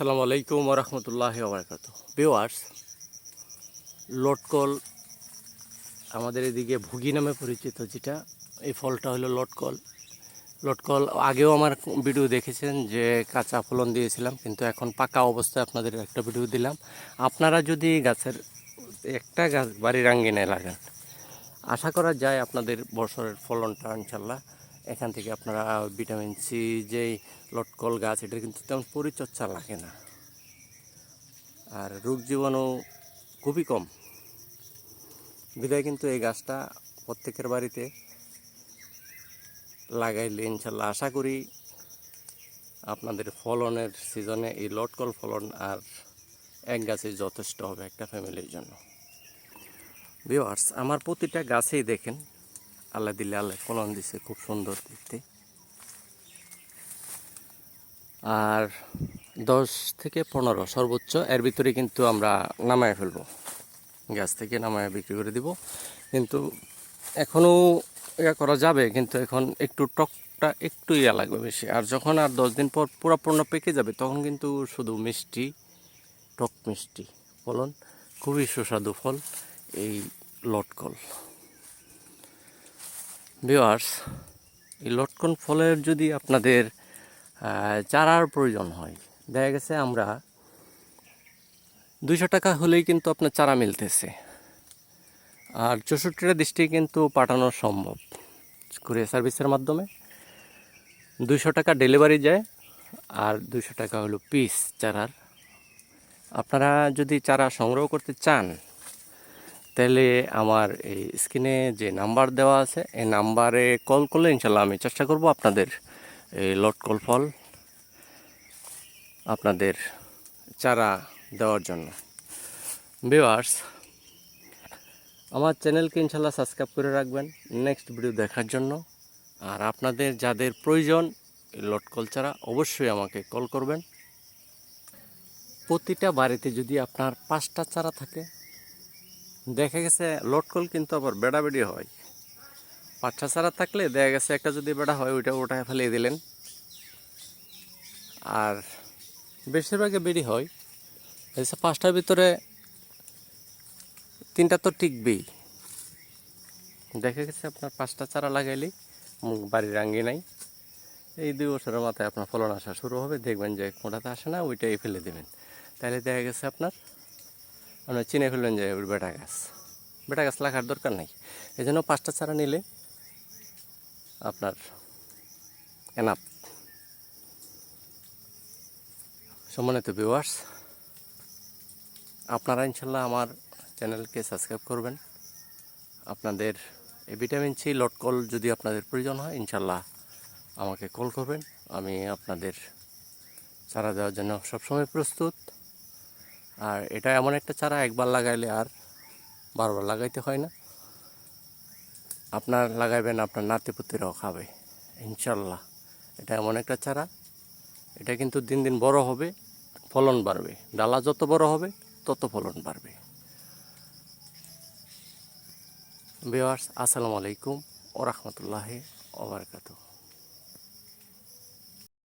আসসালামু আলাইকুম রহমতুল্লাহ ওবরাকাত ভিওয়ার্স লটকল আমাদের এদিকে ভুগি নামে পরিচিত, যেটা এই ফলটা হলো লটকল লটকল আগেও আমার ভিডিও দেখেছেন যে কাঁচা ফলন দিয়েছিলাম, কিন্তু এখন পাকা অবস্থায় আপনাদের একটা ভিডিও দিলাম। আপনারা যদি গাছের একটা গাছ বাড়ির আঙ্গিনায় লাগান, আশা করা যায় আপনাদের বছরের ফলনটা ইনশাল্লাহ এখান থেকে আপনারা ভিটামিন সি, যেই লটকল গাছ এটা কিন্তু তেমন পরিচর্যা লাগে না। আর রোগ জীবাণু খুবই কম। বিদায় কিন্তু এই গাছটা প্রত্যেকের বাড়িতে লাগাইলে ইনশাল্লাহ আশা করি আপনাদের ফলনের সিজনে এই লটকল ফলন আর এক গাছে যথেষ্ট হবে একটা ফ্যামিলির জন্য। ভিওয়ার্স আমার প্রতিটা গাছেই দেখেন আল্লাহ দিলে আল্লাহ ফলন দিছে, খুব সুন্দর দেখতে। আর দশ থেকে পনেরো সর্বোচ্চ, এর ভিতরে কিন্তু আমরা নামায় ফেলব। গাছ থেকে নামায় বিক্রি করে দিব। কিন্তু এখনও ইয়া করা যাবে, কিন্তু এখন একটু টকটা একটু ইয়া লাগবে বেশি। আর যখন আর দশ দিন পর পুরোপূর্ণ পেকে যাবে, তখন কিন্তু শুধু মিষ্টি, টক মিষ্টি ফলন, খুবই সুস্বাদু ফল, এই লটকল। ভিওয়ার্স এই লটকন ফলের যদি আপনাদের চারার প্রয়োজন হয়, দেখা গেছে আমরা দুইশো টাকা হলেই কিন্তু আপনার চারা মিলতেছে। আর চৌষট্টিটা ডিস্ট্রিক্ট কিন্তু পাঠানো সম্ভব। কুরিয়ার সার্ভিসের মাধ্যমে দুশো টাকা ডেলিভারি যায়, আর দুশো টাকা হলো পিস চারার। আপনারা যদি চারা সংগ্রহ করতে চান তাহলে আমার এই স্ক্রিনে যে নাম্বার দেওয়া আছে, এই নাম্বারে কল করলে ইনশাল্লাহ আমি চেষ্টা করব আপনাদের এই লটকল ফল আপনাদের চারা দেওয়ার জন্য। ভিওয়ার্স আমার চ্যানেলকে ইনশাল্লাহ সাবস্ক্রাইব করে রাখবেন নেক্সট ভিডিও দেখার জন্য। আর আপনাদের যাদের প্রয়োজন লটকল চারা অবশ্যই আমাকে কল করবেন। প্রতিটা বাড়িতে যদি আপনার পাঁচটা চারা থাকে দেখা গেছে লটকল কিন্তু আবার বেড়া বেড়ি হয়। পাঁচটা চারা থাকলে দেখা গেছে একটা যদি বেড়া হয়, ওইটা ওটায় ফেলিয়ে দিলেন। আর বেশিরভাগে বেরি হয়। এসে পাঁচটার ভিতরে তিনটা তো টিকবেই। দেখা গেছে আপনার পাঁচটা চারা লাগাইলে, মুখ বাড়ির রাঙ্গি নাই। এই দুই বছরের মাথায় আপনার ফলন আসা শুরু হবে, দেখবেন যে কোনটাতে আসে না, ওইটাই ফেলে দেবেন। তাহলে দেখা গেছে আপনার আপনার চিনে ফেলবেন যে ওই বেটা গাছ। বেটা গাছ লাগার দরকার নেই। এই জন্য পাঁচটা চারা নিলে আপনার এনাফ সম্মানিত ভিউয়ার্স আপনারা ইনশাল্লাহ আমার চ্যানেলকে সাবস্ক্রাইব করবেন। আপনাদের এই ভিটামিন সি লটকল যদি আপনাদের প্রয়োজন হয়, ইনশাল্লাহ আমাকে কল করবেন। আমি আপনাদের চারা দেওয়ার জন্য সবসময় প্রস্তুত। আর এটা এমন একটা চারা একবার লাগাইলে আর বারবার লাগাইতে হয় না। আপনার লাগাইবেন, আপনার নাতিপুতিরাও খাবে, ইনশাল্লাহ। এটা এমন একটা চারা, এটা কিন্তু দিন দিন বড় হবে, ফলন বাড়বে। ডালা যত বড় হবে, তত ফলন বাড়বে। বিওয়ার্স আসসালামু আলাইকুম ও রহমতুল্লাহি ওবরকাতুহ।